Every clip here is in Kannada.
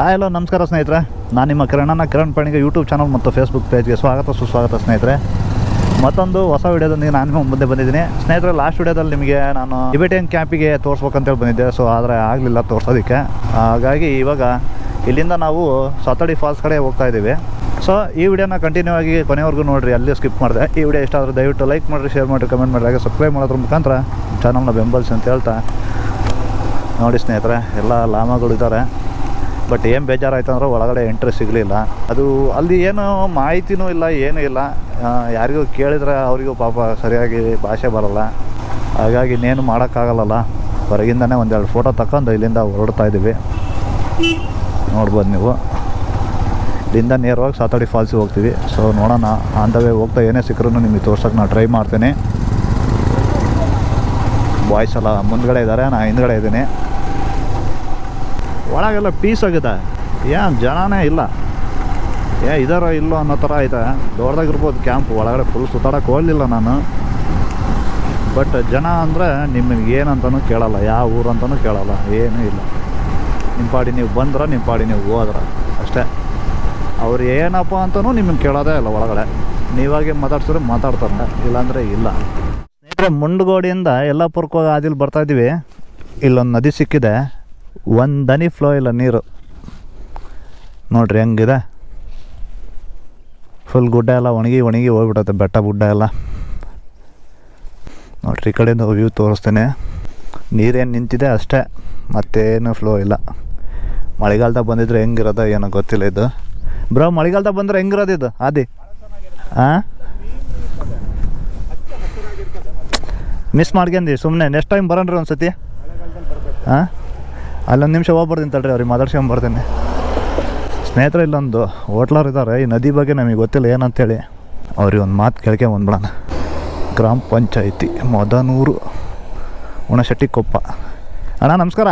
ಹಾಯ್ ಹಲೋ ನಮಸ್ಕಾರ ಸ್ನೇಹಿತರೆ. ನಾನು ನಿಮ್ಮ ಕಿರಣನ ಕಿರಣ್ ಪಣಿಗೆ ಯೂಟ್ಯೂಬ್ ಚಾನಲ್ ಮತ್ತು ಫೇಸ್ಬುಕ್ ಪೇಜ್ಗೆ ಸ್ವಾಗತ, ಸುಸ್ವಾಗತ ಸ್ನೇಹಿತರೆ. ಮತ್ತೊಂದು ಹೊಸ ವಿಡಿಯೋದೊಂದಿಗೆ ನಾನು ಮುಂದೆ ಬಂದಿದ್ದೀನಿ. ಸ್ನೇಹಿತರೆ ಲಾಸ್ಟ್ ವಿಡಿಯೋದಲ್ಲಿ ನಿಮಗೆ ನಾನು ಟಿಬೆಟಿಯನ್ ಕ್ಯಾಂಪಿಗೆ ತೋರಿಸ್ಬೇಕಂತೇಳಿ ಬಂದಿದ್ದೆ. ಸೊ ಆದರೆ ಆಗಲಿಲ್ಲ ತೋರಿಸೋದಕ್ಕೆ. ಹಾಗಾಗಿ ಇವಾಗ ಇಲ್ಲಿಂದ ನಾವು ಸಾತಡಿ ಫಾಲ್ಸ್ ಕಡೆ ಹೋಗ್ತಾ ಇದ್ದೀವಿ. ಸೊ ಈ ವಿಡಿಯೋನ ಕಂಟಿನ್ಯೂ ಆಗಿ ಕೊನೆವರೆಗೂ ನೋಡಿರಿ. ಅಲ್ಲಿ ಸ್ಕಿಪ್ ಮಾಡಿದೆ. ಈ ವಿಡಿಯೋ ಇಷ್ಟ ಆದರೆ ದಯವಿಟ್ಟು ಲೈಕ್ ಮಾಡಿರಿ ಶೇರ್ ಮಾಡಿರಿ ಕಮೆಂಟ್ ಮಾಡಿರಿ. ಹಾಗೆ ಸಬ್ಸ್ಕ್ರೈಬ್ ಮಾಡೋದ್ರ ಮುಖಾಂತರ ಚಾನಲ್ನ ಬೆಂಬಲಿಸಿ ಅಂತ ಹೇಳ್ತಾ. ನೋಡಿ ಸ್ನೇಹಿತರೆ, ಎಲ್ಲ ಲಾಮಗಳು ಇದ್ದಾರೆ. ಬಟ್ ಏನು ಬೇಜಾರಾಯ್ತು ಅಂದ್ರೆ ಒಳಗಡೆ ಎಂಟ್ರಿ ಸಿಗಲಿಲ್ಲ. ಅದು ಅಲ್ಲಿ ಏನು ಮಾಹಿತಿನೂ ಇಲ್ಲ, ಏನೂ ಇಲ್ಲ. ಯಾರಿಗೂ ಕೇಳಿದ್ರೆ ಅವರಿಗೂ ಪಾಪ ಸರಿಯಾಗಿ ಭಾಷೆ ಬರಲ್ಲ. ಹಾಗಾಗಿ ಇನ್ನೇನು ಮಾಡೋಕ್ಕಾಗಲ್ಲ ಹೊರಗಿಂದನೇ ಒಂದೆರಡು ಫೋಟೋ ತಗೊಂಡು ಇಲ್ಲಿಂದ ಹೊರಡ್ತಾ ಇದ್ದೀವಿ. ನೋಡ್ಬೋದು ನೀವು. ಇಲ್ಲಿಂದ ನೇರವಾಗಿ ಸಾತಾಡಿ ಫಾಲ್ಸಿಗೆ ಹೋಗ್ತೀವಿ. ಸೊ ನೋಡೋಣ. ಅಂಥವೇ ಹೋಗ್ತಾ ಏನೇ ಸಿಕ್ಕರೂ ನಿಮಗೆ ತೋರ್ಸೋಕೆ ನಾನು ಟ್ರೈ ಮಾಡ್ತೀನಿ. ಬಾಯ್ಸ್ ಎಲ್ಲ ಮುಂದ್ಗಡೆ ಇದ್ದಾರೆ ನಾನು ಹಿಂದ್ಗಡೆ ಇದ್ದೀನಿ. ಒಳಗೆಲ್ಲ ಪೀಸ್ ಆಗಿದೆ. ಏನು ಜನನೇ ಇಲ್ಲ. ಏ, ಇದಾರ ಇಲ್ಲೋ ಅನ್ನೋ ಥರ ಐತೆ ದೊಡ್ಡದಾಗಿರ್ಬೋದು ಕ್ಯಾಂಪ್ ಒಳಗಡೆ ಫುಲ್ ಸುತ್ತಾಡಕ್ಕೆ ಹೋಗಲಿಲ್ಲ ನಾನು. ಬಟ್ ಜನ ಅಂದರೆ ನಿಮಗೆ ಏನಂತನೂ ಕೇಳಲ್ಲ. ಯಾವ ಊರು ಅಂತಲೂ ಕೇಳಲ್ಲ. ಏನೂ ಇಲ್ಲ. ನಿಮ್ಮ ಪಾಡಿ ನೀವು ಬಂದ್ರೆ ನಿಮ್ಮ ಪಾಡಿ ನೀವು ಹೋದ್ರೆ. ಅಷ್ಟೇ. ಅವ್ರು ಏನಪ್ಪ ಅಂತಲೂ ನಿಮಗೆ ಕೇಳೋದೇ ಇಲ್ಲ ಒಳಗಡೆ. ನೀವಾಗೆ ಮಾತಾಡ್ಸಿದ್ರೆ ಮಾತಾಡ್ತಾರೆ. ಇಲ್ಲಾಂದರೆ ಇಲ್ಲ. ಸ್ನೇಹಿತರೆ, ಮುಂಡಗೋಡಿಯಿಂದ ಯಲ್ಲಾಪುರಕ್ಕೆ ಹೋಗಿ ಆದಿಲ್ ಬರ್ತಾಯಿದ್ದೀವಿ ಇಲ್ಲೊಂದು ನದಿ ಸಿಕ್ಕಿದೆ. ಒಂದು ಫ್ಲೋ ಇಲ್ಲ, ನೀರು. ನೋಡ್ರಿ ಹೆಂಗಿದೆ? ಫುಲ್ ಗುಡ್ಡ ಎಲ್ಲ ಒಣಗಿ ಒಣಗಿ ಹೋಗ್ಬಿಡತ್ತೆ ಬೆಟ್ಟ ಗುಡ್ಡ ಎಲ್ಲ. ನೋಡ್ರಿ ಈ ಕಡೆಯಿಂದ ವ್ಯೂ ತೋರಿಸ್ತೇನೆ. ನೀರೇನು ನಿಂತಿದೆ ಅಷ್ಟೇ, ಮತ್ತೇನು ಫ್ಲೋ ಇಲ್ಲ. ಮಳೆಗಾಲದಾಗ ಬಂದಿದ್ರೆ ಹೆಂಗಿರೋದ ಏನೋ ಗೊತ್ತಿಲ್ಲ ಇದು. ಬ್ರೋ ಮಳೆಗಾಲದಾಗ ಬಂದರೆ ಹೆಂಗಿರೋದು ಇದು? ಆದಿ. ಹಾಂ ಮಿಸ್ ಮಾಡ್ಕೊಂಡಿ ಸುಮ್ಮನೆ ನೆಕ್ಸ್ಟ್ ಟೈಮ್ ಬರೋಣ್ರಿ ಒಂದು ಸತಿ ಹಾಂ ಅಲ್ಲೊಂದು ನಿಮಿಷ ಹೋಗ್ಬರ್ತೀನಿ ತಡ್ರಿ ಅವ್ರಿಗೆ ಮಾತಾಡ್ಸ್ಕೊಂಬರ್ತೀನಿ ಸ್ನೇಹಿತರೆ ಇಲ್ಲೊಂದು ಹೋಟ್ಲರ್ ಇದ್ದಾರೆ ಈ ನದಿ ಬಗ್ಗೆ ನಮಗೆ ಗೊತ್ತಿಲ್ಲ ಏನಂತೇಳಿ ಅವ್ರಿಗೆ ಒಂದು ಮಾತು ಕೇಳ್ಕೊಂಬಂದ್ಬಿಡೋಣ ಗ್ರಾಮ ಪಂಚಾಯಿತಿ ಮದನೂರು ಉಣಶೆಟ್ಟಿ ಕೊಪ್ಪ ಅಣ್ಣ ನಮಸ್ಕಾರ.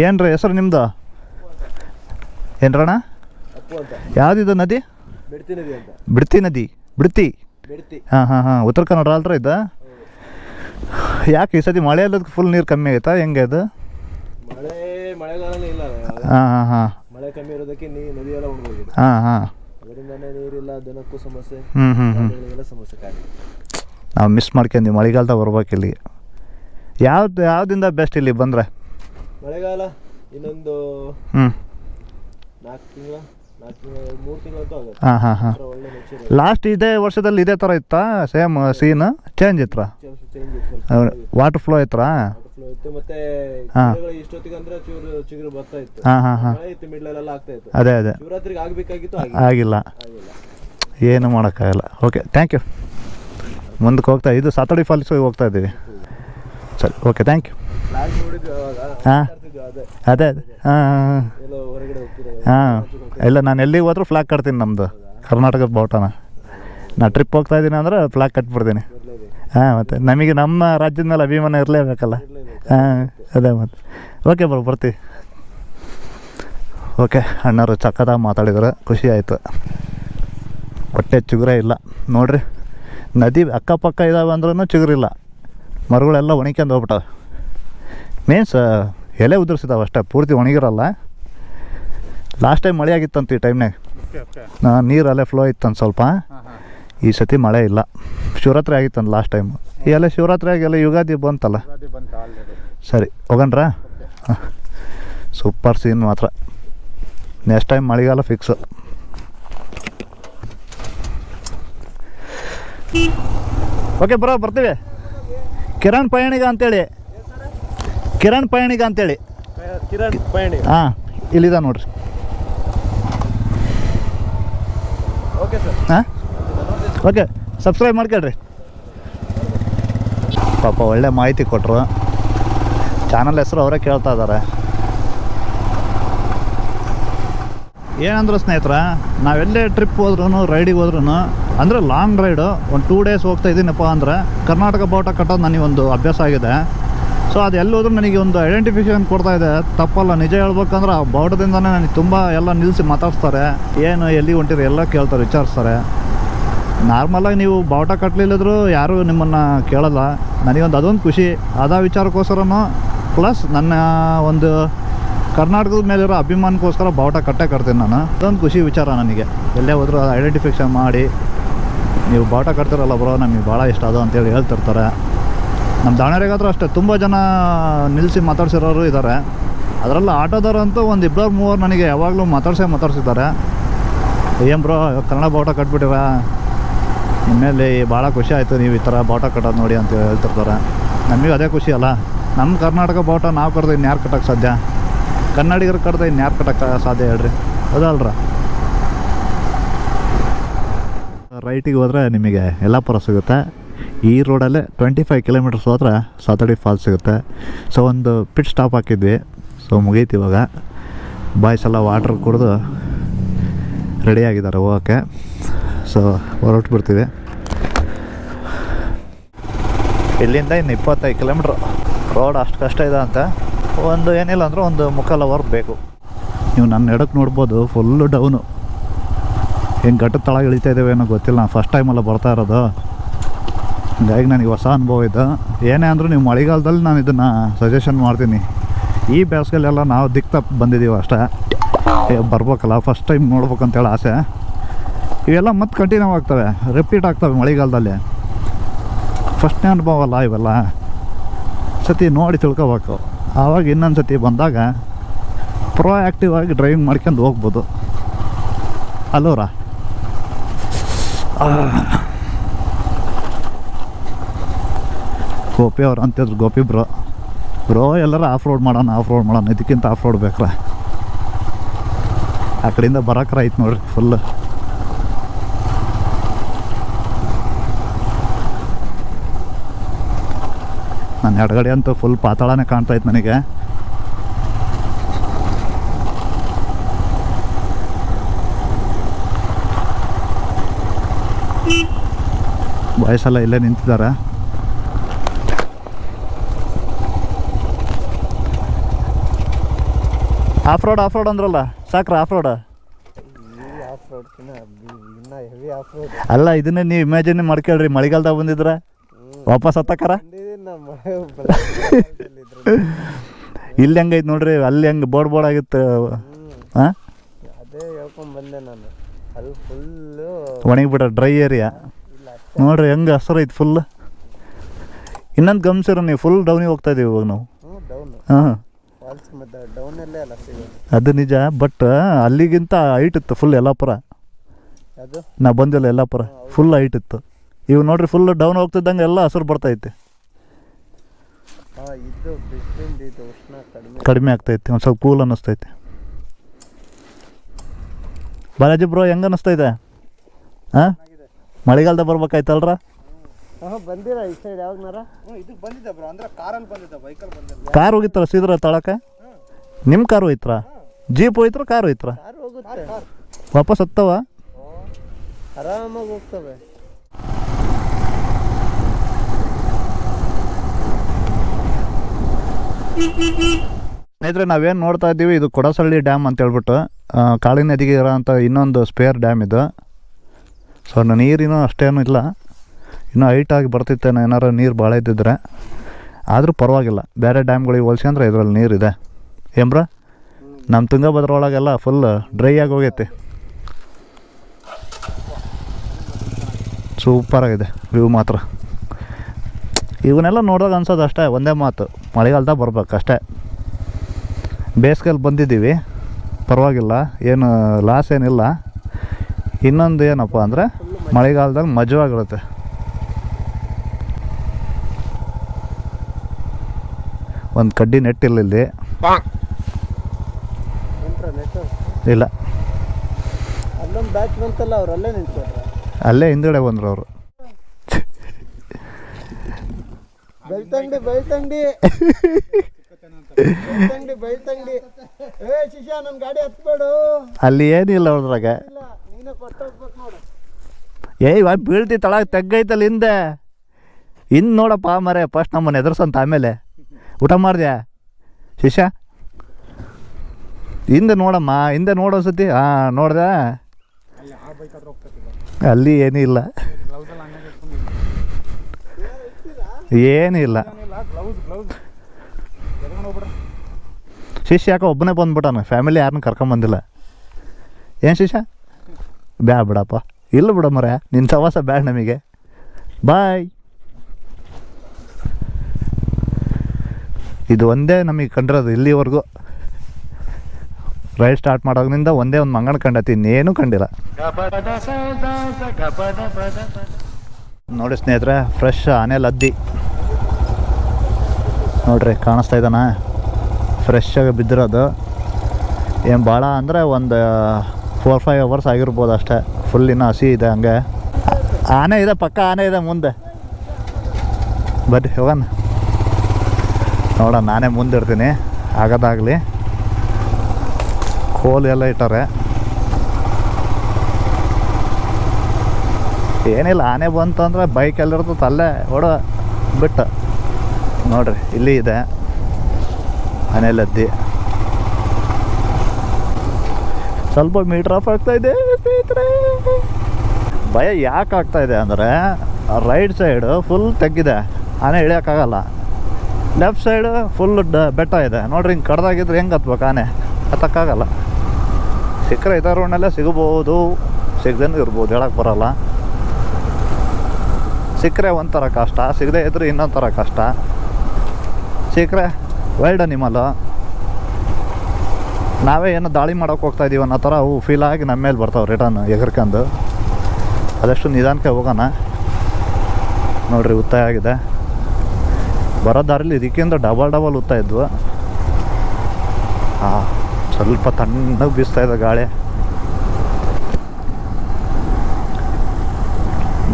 ಏನು ರೀ ಹೆಸರು ನಿಮ್ಮದು ಏನ್ರಣ್ಣ? ಯಾವುದಿದು ನದಿ? ಬೆಡ್ತಿ ನದಿ ಬಿಡ್ತಿ? ಹಾಂ ಹಾಂ ಹಾಂ. ಉತ್ತರ ಕನ್ನಡ ಅಲ್ರ ಇದು? ಯಾಕೆ ಈ ಸತಿ ಮಳೆ ಅಲ್ಲದಕ್ಕೆ ಫುಲ್ ನೀರು ಕಮ್ಮಿ ಆಯ್ತಾ ಹೆಂಗೆ ಅದು ಮಳೆ ಮಳೆಗಾಲನೇ ಇಲ್ಲ ಇವಾಗ. ಹಾಂ ಹಾಂ ಹಾಂ. ಮಳೆ ಕಮ್ಮಿ ಇರೋದಕ್ಕೆ ನೀ ನದಿ ಎಲ್ಲ ಒಣಗೋಗಿದೆ ಹಾಂ ಹಾಂ. ಅದರಿಂದನೇ ನೀರಿಲ್ಲ ದನಕ್ಕೂ ಸಮಸ್ಯೆ ಹ್ಞೂ ಹ್ಞೂ ಹ್ಞೂ ಪ್ರಾಣಿಗಳಿಗೆಲ್ಲ ಸಮಸ್ಯೆ ಕಾಡಿ ನಾವು ಮಿಸ್ ಮಾಡ್ಕೊಂಡ್ವಿ ಮಳೆಗಾಲದಾಗ ಬರ್ಬೇಕು ಇಲ್ಲಿ. ಯಾವ್ದು ಯಾವ್ದಿಂದ ಬೆಸ್ಟ್ ಇಲ್ಲಿ ಬಂದರೆ? ಮಳೆಗಾಲ ಇನ್ನೊಂದು ಹ್ಞೂ ನಾಲ್ಕು ತಿಂಗಳ ನಾಲ್ಕು ತಿಂಗಳ ಮೂರು ತಿಂಗಳಂತೂ ಆಗುತ್ತೆ. ಹಾಂ ಹಾಂ ಹಾಂ. ಒಳ್ಳೆ ಲಾಸ್ಟ್ ಇದೇ. ವರ್ಷದಲ್ಲಿ ಇದೇ ಥರ ಇತ್ತಾ? ಸೇಮ್ ಸೀನ್ ಚೇಂಜ್ ಇತ್ರ ಚೇಂಜ್ ಇತ್ತು ವಾಟರ್ ಫ್ಲೋ ಇತ್ತು? ಹಾ. ಹಾಂ ಹಾಂ ಅದೇ ಅದೇ. ಆಗಿಲ್ಲ. ಏನು ಮಾಡೋಕ್ಕಾಗಲ್ಲ. ಓಕೆ ಥ್ಯಾಂಕ್ ಯು ಮುಂದಕ್ಕೆ ಹೋಗ್ತಾ ಇದು ಸಾತಡಿ ಫಾಲ್ಸ್ ಹೋಗ್ತಾ ಇದ್ದೀವಿ. ಸರಿ ಓಕೆ ಥ್ಯಾಂಕ್ ಯು ಹಾಂ. ಅದೇ. ಅದೇ ಹಾಂ ಹಾಂ ಇಲ್ಲ ನಾನು ಎಲ್ಲಿಗೆ ಹೋದ್ರೂ ಫ್ಲಾಗ್ ಕಟ್ತೀನಿ ನಮ್ಮದು ಕರ್ನಾಟಕದ ಬಾವುಟನ ನಾ ಟ್ರಿಪ್ ಹೋಗ್ತಾ ಇದ್ದೀನಿ ಅಂದ್ರೆ ಫ್ಲಾಗ್ ಕಟ್ಬಿಡ್ತೀನಿ. ಹಾಂ ಮತ್ತು ನಮಗೆ ನಮ್ಮ ರಾಜ್ಯದ ಮೇಲೆ ಅಭಿಮಾನ ಇರಲೇಬೇಕಲ್ಲ? ಇರ್ಲೇಬೇಕು. ಹಾಂ ಅದೇ ಮತ್ತೆ. ಓಕೆ ಬ್ರೋ ಬರ್ತೀವಿ. ಓಕೆ ಅಣ್ಣರು ಚಕ್ಕದಾಗ ಮಾತಾಡಿದ್ರೆ. ಖುಷಿ ಆಯಿತು. ಹೊಟ್ಟೆ ಚಿಗುರೇ ಇಲ್ಲ. ನೋಡ್ರಿ ನದಿ ಅಕ್ಕಪಕ್ಕ ಇದಾವೆ ಅಂದ್ರೂ ಚಿಗುರಿಲ್ಲ. ಮರಗಳೆಲ್ಲ ಒಣಗ್ಕೊಂಡು ಹೋಗ್ಬಿಟ್ಟವೆ. ಮೀನ್ಸ್ ಎಲೆ ಉದುರಿಸಿದಾವೆ ಅಷ್ಟೇ. ಪೂರ್ತಿ ಒಣಗಿರಲ್ಲ. ಲಾಸ್ಟ್ ಟೈಮ್ ಮಳೆ ಆಗಿತ್ತಂತ ಈ ಟೈಮ್ನಾಗ ನೀರು ಅಲ್ಲೇ ಫ್ಲೋ ಇತ್ತಂತ ಸ್ವಲ್ಪ. ಈ ಸತಿ ಮಳೆ ಇಲ್ಲ. ಶಿವರಾತ್ರಿ ಆಗಿತ್ತಂತ ಲಾಸ್ಟ್ ಟೈಮ್ ಎಲ್ಲ ಶಿವರಾತ್ರಿ ಆಗೆಲ್ಲ ಯುಗಾದಿ ಬಂತಲ್ಲ? ಸರಿ ಹೋಗಣ್ರ? ಸೂಪರ್ ಸೀನ್ ಮಾತ್ರ. ನೆಕ್ಸ್ಟ್ ಟೈಮ್ ಮಳೆಗಾಲ ಫಿಕ್ಸು ಓಕೆ ಬರೋ ಬರ್ತೀವಿ. ಕಿರಣ್ ಪಯಣಿಗ ಅಂತೇಳಿ. ಕಿರಣ್ ಪಯಣಿಗ ಅಂತೇಳಿ. ಕಿರಣ್ ಪಯಣಿ ಹಾಂ ಇಲ್ಲಿದ ನೋಡ್ರಿ. ಓಕೆ ಸರ್ ಹಾಂ? ಓಕೆ ಸಬ್ಸ್ಕ್ರೈಬ್ ಮಾಡ್ಕೊಳ್ರಿ. ಪಾಪ ಒಳ್ಳೆ ಮಾಹಿತಿ ಕೊಟ್ಟರು ಚಾನಲ್ ಹೆಸರು ಅವರೇ ಕೇಳ್ತಾ ಇದ್ದಾರೆ ಏನಂದ್ರೆ ಸ್ನೇಹಿತರ ನಾವೆಲ್ಲೇ ಟ್ರಿಪ್ ಹೋದ್ರೂ ರೈಡಿಗೆ ಹೋದ್ರೂ ಅಂದರೆ ಲಾಂಗ್ ರೈಡು ಒಂದು ಟೂ ಡೇಸ್ ಹೋಗ್ತಾ ಇದ್ದೀನಪ್ಪ ಅಂದರೆ, ಕರ್ನಾಟಕ ಬಾವುಟ ಕಟ್ಟೋದು ನನಗೊಂದು ಅಭ್ಯಾಸ ಆಗಿದೆ. ಸೊ ಅದು ಎಲ್ಲಿ ಹೋದ್ರೂ ನನಗೆ ಒಂದು ಐಡೆಂಟಿಫಿಕೇಶನ್ ಕೊಡ್ತಾ ಇದೆ. ತಪ್ಪಲ್ಲ, ನಿಜ ಹೇಳ್ಬೇಕಂದ್ರೆ ಆ ಬಾವುಟದಿಂದನೇ ನನಗೆ ತುಂಬ ಎಲ್ಲ ನಿಲ್ಲಿಸಿ ಮಾತಾಡ್ಸ್ತಾರೆ. ಏನು, ಎಲ್ಲಿ ಹೊಂಟಿರಿ, ಎಲ್ಲ ಕೇಳ್ತಾರೆ, ವಿಚಾರಿಸ್ತಾರೆ. ನಾರ್ಮಲಾಗಿ ನೀವು ಬಾವುಟ ಕಟ್ಟಲಿಲ್ಲದ್ರು ಯಾರೂ ನಿಮ್ಮನ್ನು ಕೇಳಲ್ಲ. ನನಗೊಂದು ಅದೊಂದು ಖುಷಿ. ಅದ ವಿಚಾರಕ್ಕೋಸ್ಕರನೂ, ಪ್ಲಸ್ ನನ್ನ ಒಂದು ಕರ್ನಾಟಕದ ಮೇಲಿರೋ ಅಭಿಮಾನಕ್ಕೋಸ್ಕರ ಬಾವುಟ ಕಟ್ಟೆ ಕಟ್ತೀನಿ ನಾನು. ಅದೊಂದು ಖುಷಿ ವಿಚಾರ ನನಗೆ. ಎಲ್ಲೇ ಹೋದ್ರು ಐಡೆಂಟಿಫಿಕೇಷನ್ ಮಾಡಿ, ನೀವು ಬಾವುಟ ಕಟ್ತಿರಲ್ಲ ಬ್ರೋ ನಮಗೆ ಭಾಳ ಇಷ್ಟ ಅದು ಅಂತೇಳಿ ಹೇಳ್ತಿರ್ತಾರೆ. ನಮ್ಮ ದಾವಣಗೆರೆಗಾದ್ರೂ ಅಷ್ಟೇ, ತುಂಬ ಜನ ನಿಲ್ಲಿಸಿ ಮಾತಾಡ್ಸಿರೋರು ಇದ್ದಾರೆ ಅದರಲ್ಲೂ ಆಟೋದಾರಂತೂ ಒಂದು ಇಬ್ಬರು ಮೂವರು ನನಗೆ ಯಾವಾಗಲೂ ಮಾತಾಡ್ಸೇ ಮಾತಾಡ್ಸಿದ್ದಾರೆ. ಏನು ಬ್ರೋ ಕನ್ನಡ ಬಾವುಟ ಕಟ್ಬಿಟ್ಟಿರ? ನಿಮ್ಮಲ್ಲಿ ಭಾಳ ಖುಷಿ ಆಯಿತು ನೀವು ಈ ಥರ ಬಾಟ ಕಟ್ಟೋದು ನೋಡಿ ಅಂತ ಹೇಳ್ತಿರ್ತಾರೆ. ನಮಗೂ ಅದೇ ಖುಷಿ ಅಲ್ಲ. ನಮ್ಮ ಕರ್ನಾಟಕ ಬಾಟ ನಾವು ಕಡ್ದು ಇನ್ಯಾರು ಕಟ್ಟೋಕ್ಕೆ ಸಾಧ್ಯ? ಕನ್ನಡಿಗರು ಕಡ್ದು ಇನ್ಯಾರು ಕಟ್ಟೋಕ್ಕೆ ಸಾಧ್ಯ ಹೇಳ್ರಿ? ಅದಲ್ರ. ರೈಟಿಗೆ ಹೋದರೆ ನಿಮಗೆ ಯಲ್ಲಾಪುರ ಸಿಗುತ್ತೆ. ಈ ರೋಡಲ್ಲೇ ಟ್ವೆಂಟಿ ಫೈವ್ ಕಿಲೋಮೀಟರ್ಸ್ ಹೋದ್ರೆ ಸಾತಡಿ ಫಾಲ್ಸ್ ಸಿಗುತ್ತೆ. ಸೊ ಒಂದು ಪಿಟ್ ಸ್ಟಾಪ್ ಹಾಕಿದ್ವಿ. ಸೊ ಮುಗೀತು ಇವಾಗ. ಬಾಯ್ಸ್ ಎಲ್ಲ ವಾಟ್ರ್ ಕುಡಿದು ರೆಡಿಯಾಗಿದ್ದಾರೆ ಹೋಗೋಕ್ಕೆ. ಸೊ, ಹೊರಟು ಬರ್ತಿದೆ. ಇಲ್ಲಿಂದ ಇನ್ನು ಇಪ್ಪತ್ತೈದು ಕಿಲೋಮೀಟ್ರ್. ರೋಡ್ ಅಷ್ಟು ಕಷ್ಟ ಇದೆ ಅಂತ. ಒಂದು ಏನಿಲ್ಲ ಅಂದ್ರೆ ಒಂದು ಮುಕ್ಕಾಲು ಅವರ್ ಬೇಕು. ನೀವು ನನ್ನ ಎಡಕ್ಕೆ ನೋಡ್ಬೋದು ಫುಲ್ಲು ಡೌನು ಹೆಂಗೆ ಘಟ್ಟದ ತಳ ಇಳಿತಾ ಇದ್ದೇವೆ ಏನೋ ಗೊತ್ತಿಲ್ಲ. ನಾನು ಫಸ್ಟ್ ಟೈಮೆಲ್ಲ ಬರ್ತಾ ಇರೋದು. ಹಂಗಾಗಿ ನನಗೆ ಹೊಸ ಅನುಭವ ಇದೆ. ಏನೇ ಅಂದರೂ ನೀವು ಮಳೆಗಾಲದಲ್ಲಿ ನಾನು ಇದನ್ನು ಸಜೆಷನ್ ಮಾಡ್ತೀನಿ. ಈ ಬ್ಯಾಸ್ಗಲ್ಲೆಲ್ಲ ನಾವು ದಿಕ್ ತಪ್ಪು ಬಂದಿದ್ದೀವಿ ಅಷ್ಟೇ ಬರ್ಬೇಕಲ್ಲ ಫಸ್ಟ್ ಟೈಮ್ ನೋಡ್ಬೇಕಂತೇಳಿ ಆಸೆ. ಇವೆಲ್ಲ ಮತ್ತೆ ಕಂಟಿನ್ಯೂ ಆಗ್ತವೆ. ರಿಪೀಟ್ ಆಗ್ತವೆ ಮಳೆಗಾಲದಲ್ಲಿ. ಫಸ್ಟ್ನೇ ಅನುಭವ ಅಲ್ಲ ಇವೆಲ್ಲ. ಸತಿ ನೋಡಿ ತಿಳ್ಕೊಬೇಕು. ಆವಾಗ ಇನ್ನೊಂದು ಸತಿ ಬಂದಾಗ ಪ್ರೊ ಆ್ಯಕ್ಟಿವ್ ಆಗಿ ಡ್ರೈವಿಂಗ್ ಮಾಡ್ಕೊಂಡು ಹೋಗ್ಬೋದು. ಅಲ್ಲೋರ ಗೋಪಿ ಅವ್ರು ಅಂತಿದ್ರು ಗೋಪಿ ಬ್ರೋ. ಬ್ರೋ, ಎಲ್ಲರೂ ಆಫ್ ರೋಡ್ ಮಾಡೋಣ ಆಫ್ ರೋಡ್ ಮಾಡೋಣ. ಇದಕ್ಕಿಂತ ಆಫ್ ರೋಡ್ ಬೇಕ್ರ? ಆ ಕಡೆಯಿಂದ ಬರೋಕ್ರ ಐತೆ ನೋಡ್ರಿ ಫುಲ್ ನನ್ನ ಎಡಗಡೆ ಅಂತೂ ಫುಲ್ ಪಾತಾಳನೇ ಕಾಣ್ತಾ ಇತ್ತು ನನಗೆ. ವಯಸ್ಸೆಲ್ಲ ಇಲ್ಲೇ ನಿಂತಿದ್ದಾರೆ. ಆಫ್ ರೋಡ್ ಆಫ್ ರೋಡ್ ಅಂದ್ರಲ್ಲ, ಸಾಕ್ರ ಆಫ್ ರೋಡ್ ಅಲ್ಲ, ಇದನ್ನೇ ನೀವು ಇಮ್ಯಾಜಿನ್ ಮಾಡ್ಕೇಳ್ರಿ, ಮಳೆಗಾಲದಾಗ ಬಂದಿದ್ರ? ವಾಪಸ್ ಹತ್ತಕ್ಕಾರ? ಇಲ್ಲಿ ಹೆಂಗೈತೆ ನೋಡ್ರಿ ಅಲ್ಲಿ ಹೆಂಗೆ ಬೋರ್ಡ್ ಬೋರ್ಡ್ ಆಗಿತ್ತು ಹಾಂ ಅದೇ ಹೇಳ್ಕೊಂಡ್ ಬಂದೆ ನಾನು. ಅಲ್ಲಿ ಫುಲ್ಲು ಒಣಗಿಬಿಟ್ಟ ಡ್ರೈ ಏರಿಯಾ ನೋಡ್ರಿ ಹೆಂಗೆ ಹಸ್ರು ಐತೆ ಫುಲ್ ಇನ್ನೊಂದು ಗಮನಿಸಿರ ನೀವು ಫುಲ್ ಡೌನಿಗೆ ಹೋಗ್ತಾ ಇದೀವಿ ಇವಾಗ ನಾವು. ಹಾಂ. ಅದು ನಿಜ ಬಟ್ ಅಲ್ಲಿಗಿಂತ ಹೈಟ್ ಇತ್ತು ಫುಲ್ ಯಲ್ಲಾಪುರ. ನಾ ಬಂದಿಲ್ಲ ಯಲ್ಲಾಪುರ ಫುಲ್ ಹೈಟ್ ಇತ್ತು. ಇವು ನೋಡ್ರಿ ಫುಲ್ ಡೌನ್ ಹೋಗ್ತಿದ್ದಂಗೆ ಎಲ್ಲ ಹಸಿರು ಬರ್ತೈತೆ ಹಾಂ ಇದು ಬಿಸಿಲಿಂದ ಇದು ಉಷ್ಣ ಕಡಿಮೆ ಕಡಿಮೆ ಆಗ್ತೈತಿ ಒಂದು ಸ್ವಲ್ಪ ಕೂಲ್ ಅನ್ನಿಸ್ತೈತಿ. ಬಾಲಾಜಿ ಬ್ರೋ ಹೆಂಗೆ ಅನ್ನಿಸ್ತೈತೆ ಹಾಂ ಮಳೆಗಾಲದ ಬರ್ಬೇಕಾಯ್ತಲ್ರ? ಬಂದಿರ ಈ ಸೈಡ್ ಯಾವಾಗನಾರ? ಇದಕ್ಕೆ ಬಂದಿದ್ದೆ ಬ್ರೋ ಅಂದ್ರೆ ಕಾರಲ್ಲಿ ಬಂದಿದ್ದೆ ಬೈಕಲ್ಲಿ ಬಂದಿಲ್ಲ ಕಾರ್ ಹೋಗಿತ್ತಲ್ಲ ಸೀದ್ರ ತಳಕ? ನಿಮ್ಮ ಕಾರ್ ಹೋಯ್ತ್ರ? ಜೀಪ್ ಹೋಯ್ತ್ರ ಕಾರ್ ಹೋಯ್ತ್ರ? ಕಾರ್ ಹೋಗುತ್ತೆ. ವಾಪಸ್ ಹತ್ತವ? ಆರಾಮಾಗಿ ಹೋಗ್ತವೆ. ಸ್ನೇಹಿತರೆ, ನಾವೇನು ನೋಡ್ತಾ ಇದ್ದೀವಿ, ಇದು ಕೊಡಸಳ್ಳಿ ಡ್ಯಾಮ್ ಅಂತ ಹೇಳ್ಬಿಟ್ಟು ಕಾಳಿ ನದಿಗೆ ಇರೋಂಥ ಇನ್ನೊಂದು ಸ್ಪೇರ್ ಡ್ಯಾಮ್ ಇದು. ಸೊ ನೀರಿನೂ ಅಷ್ಟೇನೂ ಇಲ್ಲ. ಇನ್ನೂ ಹೈಟಾಗಿ ಬರ್ತಿತ್ತೇನೋ ಏನಾರು ನೀರು ಭಾಳ ಇದ್ದಿದ್ರೆ. ಆದರೂ ಪರವಾಗಿಲ್ಲ. ಬೇರೆ ಡ್ಯಾಮ್ಗಳಿಗೆ ಹೋಲ್ಸ್ಕೊಂಡ್ರೆ ಇದರಲ್ಲಿ ನೀರಿದೆ ಏಮ್ರ ನಮ್ಮ ತುಂಗಭದ್ರ ಒಳಗೆಲ್ಲ ಫುಲ್ ಡ್ರೈ ಆಗಿ ಹೋಗೈತಿ. ಸೂಪರಾಗಿದೆ ವ್ಯೂ ಮಾತ್ರ. ಇವನ್ನೆಲ್ಲ ನೋಡಿದಾಗ ಅನ್ಸೋದು ಅಷ್ಟೇ, ಒಂದೇ ಮಾತು. ಮಳೆಗಾಲದಾಗ ಬರ್ಬೇಕು ಅಷ್ಟೇ. ಬೇಸಿಗೆಯಲ್ಲಿ ಬಂದಿದ್ದೀವಿ. ಪರವಾಗಿಲ್ಲ ಏನು ಲಾಸ್ ಏನಿಲ್ಲ. ಇನ್ನೊಂದು ಏನಪ್ಪ ಅಂದರೆ ಮಳೆಗಾಲದಾಗ ಮಜವಾಗಿರುತ್ತೆ ಒಂದು ಕಡ್ಡಿ ನೆಟ್ಟಿಲ್ಲ ಇಲ್ಲಿ. ಇಲ್ಲ. ಅಲ್ಲೇ ಹಿಂದುಗಡೆ ಬಂದರು ಅವರು. ಬೆಳ್ತಂಗಡಿ ಬೆಳ್ತಂಗಡಿ. ಬೆಳ್ತಂಗಡಿ ಬೆಳ್ತಂಗಡಿ. ಏ ಶಿಷ್ಯ ನನ್ನ ಗಾಡಿ ಹತ್ಬೇಡು. ಅಲ್ಲಿ ಏನಿಲ್ಲ ಅವ್ರಾಗ ಇಲ್ಲ ನೀನೇ ಕೊಟ್ಟೋಗ್ಬೇಕು ನೋಡು. ಏಯ್ ಇವಾಗ ಬೀಳ್ತಿ ತಳಗ ತೆಗ್ಗೈತಲ್ಲ ಹಿಂದೆ. ಹಿಂದೆ ನೋಡಪ್ಪ ಮರೆ ಫಸ್ಟ್ ನಮ್ಮನ್ನು ಎದುರ್ಸಂತ ಆಮೇಲೆ. ಊಟ ಮಾಡಿದ್ಯಾ? ಶಿಷ್ಯ? ಹಿಂದೆ ನೋಡಮ್ಮ ಹಿಂದೆ ನೋಡೋ ಸತಿ. ಹಾಂ ನೋಡ್ದೆ. ಅಲ್ಲಿ ಏನೂ ಇಲ್ಲ ಏನೂ ಇಲ್ಲ ಶಿಷ್ಯ ಯಾಕೆ ಒಬ್ಬನೇ ಬಂದ್ಬಿಟ್ಟಾನ? ಫ್ಯಾಮಿಲಿ ಯಾರನ್ನೂ ಕರ್ಕೊಂಬಂದಿಲ್ಲ ಏನು ಶಿಷ್ಯ? ಬ್ಯಾ ಬಿಡಪ್ಪ. ಇಲ್ಲ ಬಿಡ ಮರ ನಿನ್ನ ಸವಾಸ ಬ್ಯಾಡ ನಮಗೆ. ಬಾಯ್ ಇದು ಒಂದೇ ನಮಗೆ ಕಂಡಿರೋದು ಇಲ್ಲಿವರೆಗೂ. ರೈಡ್ ಸ್ಟಾರ್ಟ್ ಮಾಡೋದ್ರಿಂದ ಒಂದೇ ಒಂದು ಮಂಗನ ಕಂಡತಿ. ಇನ್ನೇನು ಕಂಡಿಲ್ಲ. ನೋಡಿ ಸ್ನೇಹಿತರೆ ಫ್ರೆಶ್ ಆನೆ ಲದ್ದಿ. ನೋಡ್ರಿ, ಕಾಣಿಸ್ತಾ ಇದ್ದಾನೆ ಫ್ರೆಶ್ ಆಗಿ ಬಿದ್ದಿರೋದು. ಏನು ಭಾಳ ಅಂದರೆ ಒಂದು ಫೋರ್ ಫೈವ್ ಅವರ್ಸ್ ಆಗಿರ್ಬೋದು ಅಷ್ಟೇ. ಫುಲ್ ಇನ್ನೂ ಹಸಿ ಇದೆ ಹಂಗೆ. ಆನೆ ಇದೆ, ಪಕ್ಕ ಆನೆ ಇದೆ ಮುಂದೆ. ಬರ್ರಿ, ಹೋಗೋಣ. ನೋಡೋಣ, ನಾನೇ ಮುಂದಿರ್ತೀನಿ. ಆಗೋದಾಗಲಿ. ಕೋಲ್ ಎಲ್ಲ ಇಟ್ಟಾರೆ ಏನಿಲ್ಲ, ಆನೆ ಬಂತು ಅಂದ್ರೆ ಬೈಕ್ ಎಲ್ಲಿರ್ತದೆ ಅಲ್ಲೇ ಓಡೋ, ಬಿಟ್ಟು. ನೋಡ್ರಿ, ಇಲ್ಲಿ ಇದೆ. ಆನೆ ಲದ್ದಿ ಸ್ವಲ್ಪ ಮೀಟ್ರ್ ಆಫ್ ಆಗ್ತಾ ಇದೆ ಸ್ನೇಹಿತರೆ. ಭಯ ಯಾಕೆ ಆಗ್ತಾ ಇದೆ ಅಂದರೆ ರೈಟ್ ಸೈಡು ಫುಲ್ ತೆಗ್ಗಿದೆ. ಆನೆ ಇಳಿಯೋಕ್ಕಾಗಲ್ಲ. ಲೆಫ್ಟ್ ಸೈಡು ಫುಲ್ ಬೆಟ್ಟ ಇದೆ. ನೋಡ್ರಿ, ಹಿಂಗೆ ಕಡ್ದಾಗಿದ್ರೆ ಹೆಂಗೆ ಹತ್ಬೇಕು ಆನೆ? ಹತ್ತಕ್ಕಾಗಲ್ಲ. ಸಿಕ್ಕರೆ ಇದೇ ರೋಡ್ನಲ್ಲೇ ಸಿಗಬಹುದು ಸಿಗದೇನು ಇರ್ಬೋದು ಹೇಳಕ್ಕೆ ಬರಲ್ಲ. ಸಿಕ್ಕರೆ ಒಂಥರ ಕಷ್ಟ, ಸಿಗದೆ ಇದ್ರೆ ಇನ್ನೊಂಥರ ಕಷ್ಟ. ಸಿಕ್ಕರೆ ವೈಲ್ಡ್ ಅನಿಮಲ್ ನಾವೇ ಏನೋ ದಾಳಿ ಮಾಡೋಕೆ ಹೋಗ್ತಾ ಇದೀವಿ ಅನ್ನೋ ಥರ ಅವು ಫೀಲ್ ಆಗಿ ನಮ್ಮ ಮೇಲೆ ಬರ್ತಾವೆ ರಿಟರ್ನ್ ಎಗರ್ಕೊಂಡು. ಅದಷ್ಟು ನಿಧಾನಕ್ಕೆ ಹೋಗೋಣ. ನೋಡ್ರಿ ಉತ್ತಾಯ ಆಗಿದೆ. ಬರೋ ದಾರಿಲಿ ಇದಕ್ಕಿಂತ ಡಬಲ್ ಡಬಲ್ ಉತ್ತ ಇದ್ವು. ಹಾಂ ಸ್ವಲ್ಪ ತಣ್ಣಗೆ ಬೀಸ್ತಾ ಇದೆ ಗಾಳಿ.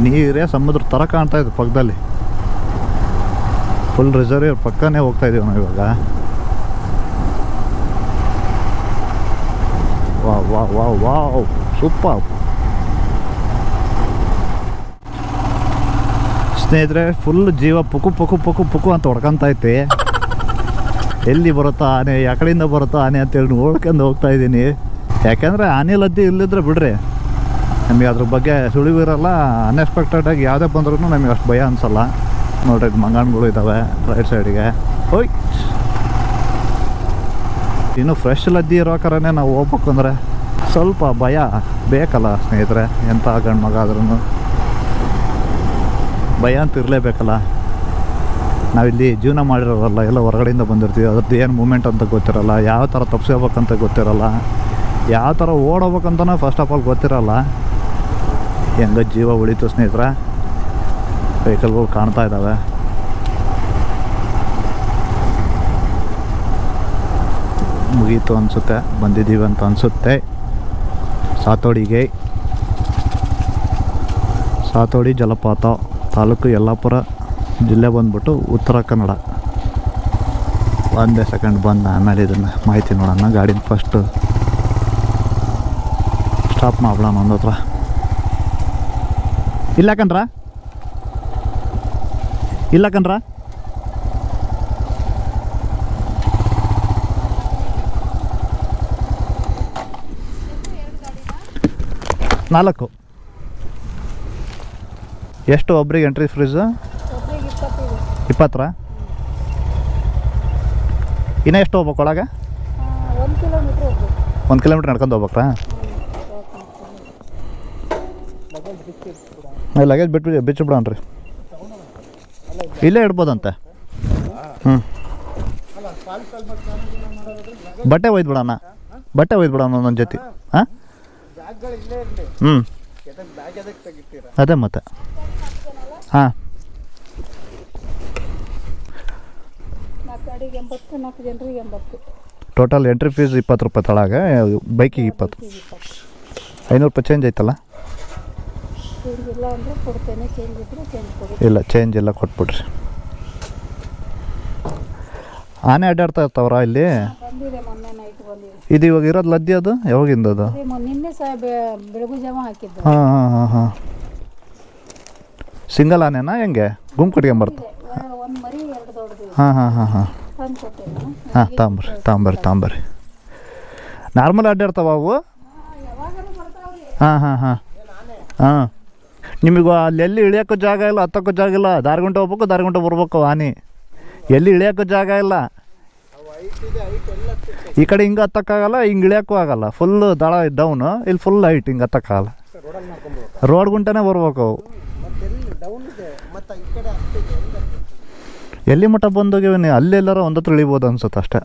ನೀರೇ ಸಮುದ್ರ ಥರ ಕಾಣ್ತಾ ಇದೆ ಪಕ್ಕದಲ್ಲಿ. ಫುಲ್ ರಿಸರ್ವ್ ಪಕ್ಕನೇ ಹೋಗ್ತಾ ಇದೀವಿ ನಾವು ಇವಾಗ. ವಾಹ್ ವಾ ವಾವ್ ವಾವ್ ಸೂಪರ್ ಸ್ನೇಹಿತರೆ ಫುಲ್ ಜೀವ ಪುಕು ಪುಕು ಪುಕು ಪುಕು ಅಂತ ಹೊಡ್ಕೊಂತ ಐತೆ ಎಲ್ಲಿ ಬರುತ್ತಾ ಆನೆ, ಯಾಕಡೆಯಿಂದ ಬರುತ್ತಾ ಆನೆ ಅಂತೇಳಿ ನೋಡ್ಕೊಂಡು ಹೋಗ್ತಾ ಇದ್ದೀನಿ. ಯಾಕೆಂದರೆ ಆನೆ ಲದ್ದಿ ಇಲ್ಲಿದ್ರೆ ಬಿಡ್ರಿ. ನಮಗೆ ಅದ್ರ ಬಗ್ಗೆ ಸುಳಿವಿರಲ್ಲ ಅನ್ಎಕ್ಸ್ಪೆಕ್ಟೆಡಾಗಿ ಯಾವುದೇ ಬಂದ್ರೂ ನಮಗೆ ಅಷ್ಟು ಭಯ ಅನಿಸಲ್ಲ. ನೋಡ್ರಿ ಮಂಗಾಣ್ಗಳು ಇದ್ದಾವೆ ರೈಟ್ ಸೈಡಿಗೆ ಹೋಯ್! ಇನ್ನು ಫ್ರೆಶ್ ಲದ್ದಿ ಇರೋ ಕರನೇ ನಾವು ಹೋಗ್ಬೇಕು ಅಂದರೆ ಸ್ವಲ್ಪ ಭಯ ಬೇಕಲ್ಲ ಸ್ನೇಹಿತರೆ, ಎಂಥ ಗಂಡು ಮಗ ಆದ್ರೂ ಭಯ ಅಂತ ಇರಲೇಬೇಕಲ್ಲ. ನಾವಿಲ್ಲಿ ಜೀವನ ಮಾಡಿರೋರಲ್ಲ, ಎಲ್ಲ ಹೊರಗಡೆಯಿಂದ ಬಂದಿರ್ತೀವಿ. ಅದ್ರದ್ದು ಏನು ಮೂಮೆಂಟ್ ಅಂತ ಗೊತ್ತಿರಲ್ಲ, ಯಾವ ಥರ ತಪ್ಸ್ಕೋಬೇಕಂತ ಗೊತ್ತಿರಲ್ಲ. ಯಾವ ಥರ ಓಡೋಬೇಕಂತನೂ ಫಸ್ಟ್ ಆಫ್ ಆಲ್ ಗೊತ್ತಿರಲ್ಲ. ಹೆಂಗ ಜೀವ ಉಳಿತು ಸ್ನೇಹಿತರ. ವೆಹಿಕಲ್ಗಳು ಕಾಣ್ತಾ ಇದ್ದಾವೆ ಮುಗೀತು ಅನಿಸುತ್ತೆ, ಬಂದಿದ್ದೀವಿ ಅಂತ ಅನಿಸುತ್ತೆ. ಸಾತೋಡಿಗೆ. ಸಾತೋಡಿ ಜಲಪಾತ ತಾಲೂಕು ಯಲ್ಲಾಪುರ ಜಿಲ್ಲೆ ಬಂದ್ಬಿಟ್ಟು ಉತ್ತರ ಕನ್ನಡ. ಒಂದೇ ಸೆಕೆಂಡ್ ಬಂದು, ಆಮೇಲೆ ಇದನ್ನು ಮಾಹಿತಿ ನೋಡೋಣ. ಗಾಡಿನ ಫಸ್ಟು ಸ್ಟಾಪ್ ಮಾಡ್ಬಿಡೋಣ ಒಂದು ಹತ್ರ. ಇಲ್ಲ ಕಣ್ರ? ಇಲ್ಲ ಕಣ್ರ? ನಾಲ್ಕು. ಎಷ್ಟು ಒಬ್ರಿಗೆ ಎಂಟ್ರಿ ಫ್ರೀಸು ಇಪ್ಪತ್ತರ? ಇನ್ನೂ ಎಷ್ಟು ಹೋಗ್ಬೇಕು ಒಳಗೆ? ಒಂದು ಕಿಲೋಮೀಟ್ರ್ ನಡ್ಕೊಂಡು ಹೋಗ್ಬೇಕ್ರಾ? ಲಗೇಜ್ ಬಿಟ್ಟು ಬಿಚ್ಚು ರೀ. ಇಲ್ಲೇ ಇಡ್ಬೋದಂತೆ. ಹ್ಞೂ ಬಟ್ಟೆ ಒಯ್ದು ಬಿಡೋಣ. ಬಟ್ಟೆ ಒಯ್ದು ಒಂದೊಂದು ಜೊತೆ. ಹಾಂ ಹ್ಞೂ ಅದೇ ಮತ್ತೆ. ಹಾಂ. ಟೋಟಲ್ ಎಂಟ್ರಿ ಫೀಸ್ ಇಪ್ಪತ್ತು ರೂಪಾಯಿ ತಳಗೆ, ಬೈಕಿಗೆ ಇಪ್ಪತ್ತು. ಐನೂರು ರೂಪಾಯಿ ಚೇಂಜ್ ಐತಲ್ಲ ಚೇಂಜ್ ಇಲ್ಲ ಅಂದರೆ ಕೊಡ್ತೇನೆ. ಚೇಂಜ್ ಇದ್ದರೆ ಚೇಂಜ್ ಕೊಡಿ ಇಲ್ಲ ಚೇಂಜ್ ಎಲ್ಲ ಕೊಟ್ಬಿಡ್ರಿ. ಆನೆ ಅಡ್ಡಾಡ್ತಾ ಇರ್ತಾವ್ರ ಇಲ್ಲಿ? ಬಂದಿದೆ ಮೊನ್ನೆ ನೈಟ್ ಬಂದಿದೆ. ಇದು ಇವಾಗ ಇರೋದು ಲದ್ದಿ ಅದು? ಯಾವಾಗಿಂದ ಅದು? ಅದೇ ಮೊನ್ನೆ ನಿನ್ನೆ ಸಹ ಬೆಳಗು ಜಾವ ಹಾಕಿದ್ದು. ಹಾಂ ಹಾಂ ಹಾಂ ಹಾಂ. ಸಿಂಗಲ್ ಆನೆನಾ ಹೆಂಗೆ? ಗುಂಪು ಕಟ್ಕೊಂಬರ್ತ ಒಂದು ಮರಿ ಎರಡು ದೊಡ್ಡದು ಹಾಂ ಹಾಂ ಹಾಂ ಹಾಂ. ತಂದು ಕೊಟ್ಟೇನೆ ಹಾಂ ತಾಂಬರ್ರಿ ತಾಂಬರ್ರಿ ತಾಂಬರ್ರಿ ನಾರ್ಮಲ್ ಅಡ್ಡಾಡ್ತಾವ ಅವು? ಬರ್ತಾವ್ರಿ. ಹಾಂ ಹಾಂ ಹಾಂ. ಹಾಂ. ನಿಮಗೆ ಅಲ್ಲಿ ಎಲ್ಲಿ ಇಳಿಯೋಕ್ಕೂ ಜಾಗ ಇಲ್ಲ, ಹತ್ತಕ್ಕೂ ಜಾಗ ಇಲ್ಲ, ದಾರಿಗುಂಟೆ ಹೋಗ್ಬೇಕು, ದಾರಿಗುಂಟೆ ಬರ್ಬೇಕು ಆನೆ ಎಲ್ಲಿ ಇಳಿಯೋಕ್ಕೂ ಜಾಗ ಇಲ್ಲ. ಈ ಕಡೆ ಹಿಂಗೆ ಹತ್ತಕ್ಕಾಗಲ್ಲ, ಹಿಂಗೆ ಇಳಿಯೋಕ್ಕೂ ಆಗಲ್ಲ. ಫುಲ್ ದಳ ಡೌನು ಇಲ್ಲಿ ಫುಲ್ ಹೈಟ್ ಹಿಂಗೆ ಹತ್ತಕ್ಕಾಗಲ್ಲ. ರೋಡ್ ಗುಂಟನೇ ಬರ್ಬೇಕು ಅವು. ಎಲ್ಲಿ ಮಟ್ಟ ಬಂದೋಗಿವೆ ನೀವು ಅಲ್ಲೆಲ್ಲರ ಒಂದತ್ರ ಇಳಿಬೋದು ಅನ್ಸುತ್ತೆ ಅಷ್ಟೇ.